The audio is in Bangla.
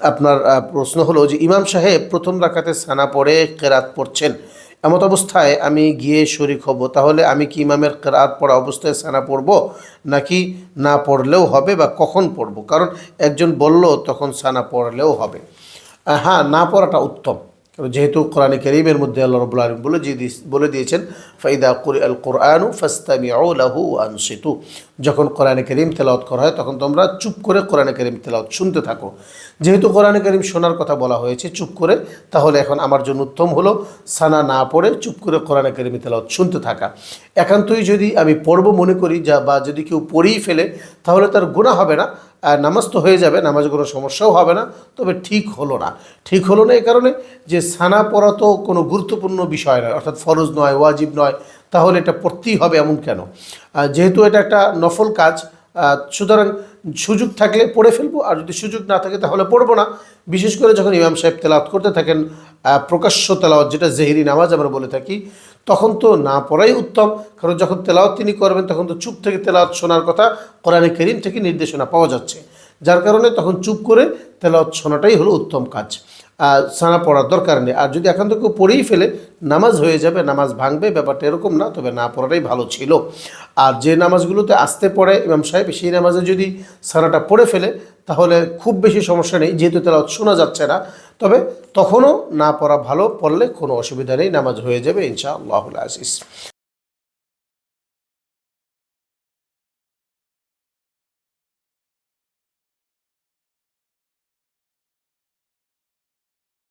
আপনার প্রশ্ন হলো যে ইমাম সাহেব প্রথম রাখাতে সানা পড়ে কেরাত পড়ছেন। এমত অবস্থায় আমি গিয়ে শরিক হব। তাহলে আমি কি ইমামের কেরাত পড়া অবস্থায় সানা পড়ব, নাকি না পড়লেও হবে বা কখন পড়ব? কারণ একজন বলল তখন সানা পড়লেও হবে। হ্যাঁ না পড়াটা উত্তম। যেহেতু কোরআনে করিমের মধ্যে আল্লাহ রবুল্লা আলম বলে বলে দিয়েছেন, ফাইদা কুরি আল কোরআনু ফাস্তামিউ লাহু আনসিতু। যখন কোরআনে করিম তেলাওয়াত করা হয়, তখন তোমরা চুপ করে কোরআনে করিম তেলাওয়াত শুনতে থাকো। যেহেতু কোরআনে করিম শোনার কথা বলা হয়েছে, চুপ করে, তাহলে এখন আমার জন্য উত্তম হলো সানা না পড়ে চুপ করে কোরআনে করিম তেলাওয়াত শুনতে থাকা। একান্তই যদি আমি পড়ব মনে করি, যা বা যদি কেউ পড়েই ফেলে, তাহলে তার গুণা হবে না। নামাজ তো হয়ে যাবে, নামাজ কোনো সমস্যাও হবে না, তবে ঠিক হলো না। ঠিক হলো না এই কারণে যে সানা পড়া তো কোনো গুরুত্বপূর্ণ বিষয় নয়, অর্থাৎ ফরজ নয়, ওয়াজিব নয়, তাহলে এটা পড়তেই হবে এমন কেন? যেহেতু এটা একটা নফল কাজ সুতরাং সুযোগ থাকলে পড়ে ফেলব, আর যদি সুযোগ না থাকে তাহলে পড়ব না। বিশেষ করে যখন ইমাম সাহেব তেলাওয়াত করতে থাকেন প্রকাশ্য তেলাওয়াত, যেটা জেহেরি নামাজ আমরা বলে থাকি, তখন তো না পড়াই উত্তম, কারণ যখন তেলাওয়াত তিনি করবেন, তখন তো চুপ থেকে তেলাওয়াত শোনার কথা কোরআনে করিম থেকে নির্দেশনা পাওয়া যাচ্ছে। যার কারণে তখন চুপ করে তেলাওয়াত শোনাটাই হলো উত্তম কাজ। সানা পড়ার দরকার নেই। আর যদি এখন থেকে পড়েই ফেলে, নামাজ হয়ে যাবে, নামাজ ভাঙবে, ব্যাপারটা এরকম না, তবে না পড়াটাই ভালো ছিল। আর যে নামাজগুলোতে আসতে পড়ে ইমাম সাহেব, সেই নামাজে যদি সানাটা পড়ে ফেলে, তাহলে খুব বেশি সমস্যা নেই, যেহেতু তারা শোনা যাচ্ছে না। তবে তখনও না পড়া ভালো, পড়লে কোনো অসুবিধা নেই, নামাজ হয়ে যাবে ইনশা আল্লাহুল আজিজ।